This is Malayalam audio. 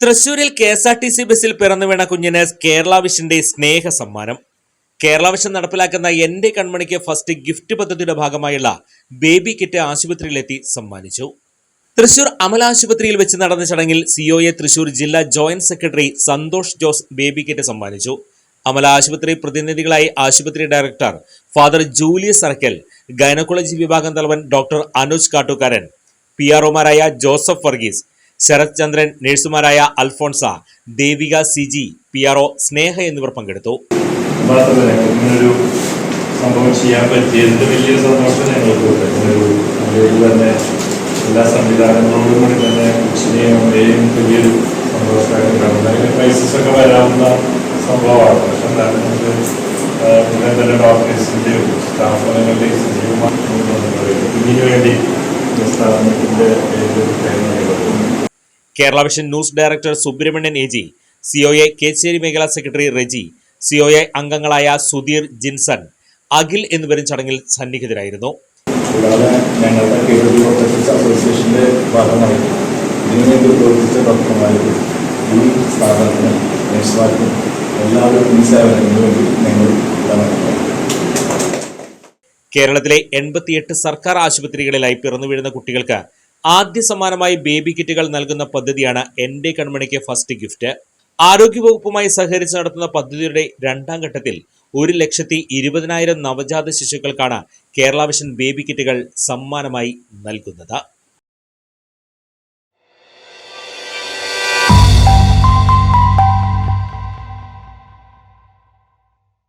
തൃശൂരിൽ K S R T C ബസ്സിൽ പിറന്നു വീണ കുഞ്ഞിന് കേരള വിഷന്റെ സ്നേഹ സമ്മാനം. കേരള വിഷൻ നടപ്പിലാക്കുന്ന എന്റെ കൺമണിക്ക് ഫസ്റ്റ് ഗിഫ്റ്റ് പദ്ധതിയുടെ ഭാഗമായുള്ള ബേബി കിറ്റ് ആശുപത്രിയിലെത്തി സമ്മാനിച്ചു. തൃശൂർ അമല ആശുപത്രിയിൽ വെച്ച് നടന്ന ചടങ്ങിൽ സിഒഎ തൃശൂർ ജില്ലാ joint secretary Santhosh Jose baby kit സമ്മാനിച്ചു. അമല ആശുപത്രി പ്രതിനിധികളായി ആശുപത്രി director father Julius Arackal gynaecology വിഭാഗം തലവൻ ഡോക്ടർ അനുജ് കാട്ടുകാരൻ പി ആർഒമാരായ Joseph Varghese Sarath Chandran നഴ്സുമാരായ Alphonsa Devika C G P R O Sneha എന്നിവർ പങ്കെടുത്തു. സംഭവം ചെയ്യാൻ തന്നെ എല്ലാ തന്നെ സംഭവമാണ്. Kerala vision news director Subramanian A G A Kechery മേഖലാ secretary Reji C O A അംഗങ്ങളായ സുധീർ ജിൻസൺ അഖിൽ എന്നിവരും ചടങ്ങിൽ സന്നിഹിതരായിരുന്നു. കൂടാതെ ഞങ്ങളുടെ കേരള പ്രൊഫഷൻസ് അസോസിയേഷന്റെ ഭാഗമായി ഇതിനുവേണ്ടി പ്രവർത്തിച്ച ഡോക്ടർമാർക്കും ഈ സ്ഥാപനത്തിനും നഴ്സുമാർക്കും എല്ലാവരും ഈ സേവനത്തിന് വേണ്ടി ഞങ്ങൾ കേരളത്തിലെ എൺപത്തിയെട്ട് സർക്കാർ ആശുപത്രികളിലായി പിറന്നു വീഴുന്ന കുട്ടികൾക്ക് ആദ്യ സമ്മാനമായി ബേബി കിറ്റുകൾ നൽകുന്ന പദ്ധതിയാണ് എന്റെ കൺമണിക്ക് ഫസ്റ്റ് ഗിഫ്റ്റ്. ആരോഗ്യവകുപ്പുമായി സഹകരിച്ച് നടത്തുന്ന പദ്ധതിയുടെ രണ്ടാം ഘട്ടത്തിൽ ഒരു ലക്ഷത്തി ഇരുപതിനായിരം നവജാത ശിശുക്കൾക്കാണ് കേരള വിഷൻ ബേബി കിറ്റുകൾ സമ്മാനമായി നൽകുന്നത്.